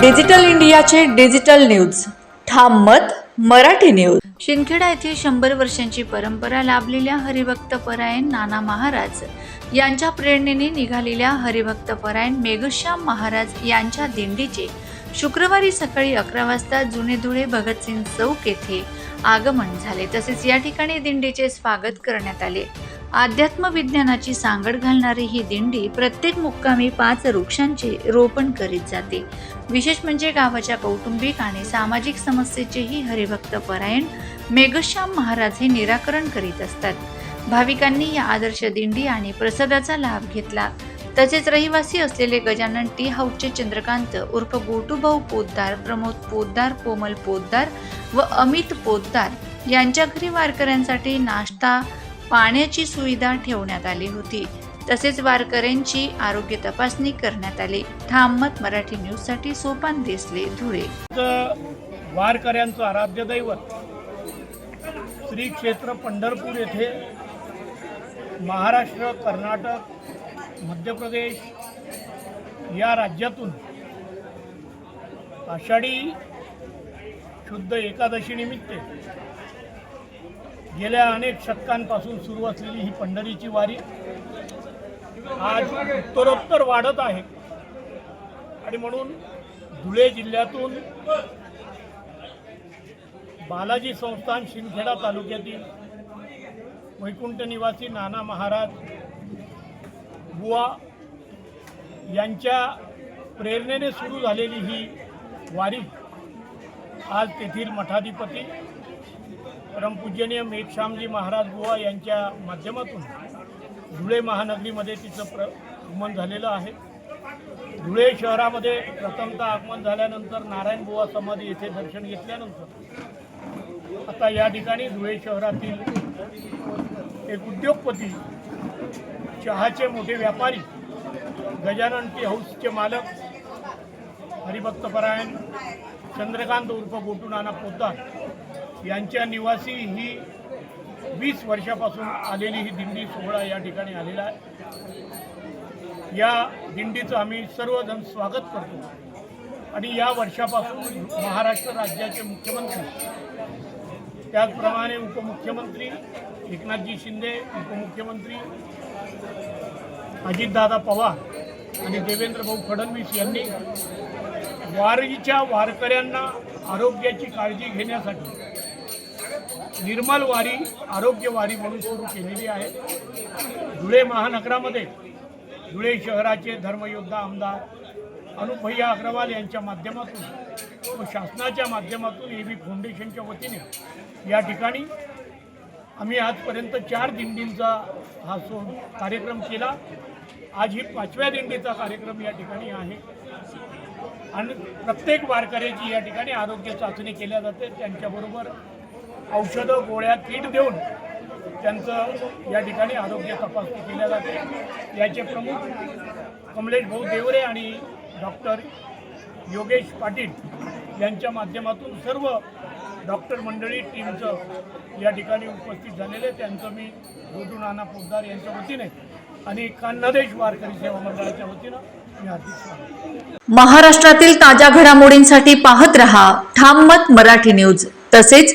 Digital इंडियाचे digital news. ठाम मत मराठी न्यूज. शिंदखेडा येथे शंभर वर्षांची परंपरा लाभलेल्या हरिभक्त परायण नाना महाराज यांच्या प्रेरणेने निघालेल्या हरिभक्त परायण मेघश्याम महाराज यांच्या दिंडीचे शुक्रवारी सकाळी अकरा वाजता जुने धुळे भगतसिंग चौक येथे आगमन झाले. तसेच या ठिकाणी दिंडीचे स्वागत करण्यात आले. अध्यात्म विज्ञानाची सांगड घालणारी ही दिंडी प्रत्येक मुक्कामी पाच वृक्षांचे रोपण करीत जाते. विशेष म्हणजे गावाच्या कौटुंबिक आणि सामाजिक समस्येचेही हरिभक्त परायण मेघश्याम महाराज हे निराकरण करीत असतात. भाविकांनी या आदर्श दिंडी आणि प्रसादाचा लाभ घेतला. तसेच रहिवासी असलेले गजानन टी हाऊसचे चंद्रकांत उर्फ गोटूभाऊ पोद्दार प्रमोद पोद्दार कोमल पोद्दार व अमित पोद्दार यांच्या घरी वारकऱ्यांसाठी नाश्ता पाण्याची सुविधा ठेवण्यात आली होती. तसेच वारकऱ्यांची आरोग्य तपासणी करण्यात आली. ठाममत मराठी न्यूजसाठी सोपान देसले धुळे. वारकऱ्यांचं आराध्य दैवत श्री क्षेत्र पंढरपूर येथे महाराष्ट्र कर्नाटक मध्य प्रदेश या राज्यातून आषाढी शुद्ध एकादशी निमित्त गेल्या अनेक शतकांपासून सुरू असलेली ही पंढरीची वारी आज उत्तरोत्तर वाढत आहे. आणि म्हणून धुळे जिल्ह्यातून बालाजी संस्थान शिंदखेडा तालुक्यातील वैकुंठ निवासी नाना महाराज बुवा यांच्या प्रेरणेने सुरू झालेली ही वारी आज तेथील मठाधिपती परमपूजनीय मेघश्यामजी महाराज बुवा यांच्या माध्यमातून धुळे महानगरीमध्ये तिचं प्र आगमन झालेलं आहे. धुळे शहरामध्ये प्रथमतः आगमन झाल्यानंतर नारायण बुवा समाधी येथे दर्शन घेतल्यानंतर आता या ठिकाणी धुळे शहरातील एक उद्योगपती चहाचे मोठे व्यापारी गजानन टी हाऊसचे मालक हरिभक्तपरायण चंद्रकांत उर्फ गोटू नाना पोद्दार यांच्या निवासी ही वीस वर्षापासून आलेली ही दिंडी सोहळा या ठिकाणी आलेला आहे. या दिंडीचं आम्ही सर्वजण स्वागत करतो. आणि या वर्षापासून महाराष्ट्र राज्याचे मुख्यमंत्री त्याचप्रमाणे उपमुख्यमंत्री एकनाथजी शिंदे उपमुख्यमंत्री अजितदादा पवार आणि देवेंद्र भाऊ फडणवीस यांनी वारीच्या वारकऱ्यांना आरोग्याची काळजी घेण्यासाठी निर्मल वारी आरोग्य वारी म्हणून सुरू केलेली आहे. धुळे महानगरामध्ये धुळे शहराचे धर्मयोद्धा आमदार अनुपभैया अग्रवाल यांच्या माध्यमातून व शासनाच्या माध्यमातून ए बी फाउंडेशनच्या वतीने या ठिकाणी आम्ही आजपर्यंत चार दिंडींचा हा सो कार्यक्रम केला. आज ही पाचव्या दिंडीचा कार्यक्रम या ठिकाणी आहे. आणि प्रत्येक वारकऱ्याची या ठिकाणी आरोग्य चाचणी केल्या जाते. त्यांच्याबरोबर औषधं गोळ्या किट देऊन त्यांचं या ठिकाणी आरोग्य तपासणी केल्या जाते. याचे प्रमुख कमलेश भाऊ देवरे आणि डॉक्टर योगेश पाटील यांच्या माध्यमातून सर्व डॉक्टर मंडळी टीमचं या ठिकाणी उपस्थित झालेले त्यांचं मी गोटू नाना पोद्दार यांच्या वतीने आणि खानदेश वारकरी सेवा मंडळाच्या वतीनं मी हार्दिक महाराष्ट्रातील ताज्या घडामोडींसाठी पाहत रहा ठाम मत मराठी न्यूज. तसेच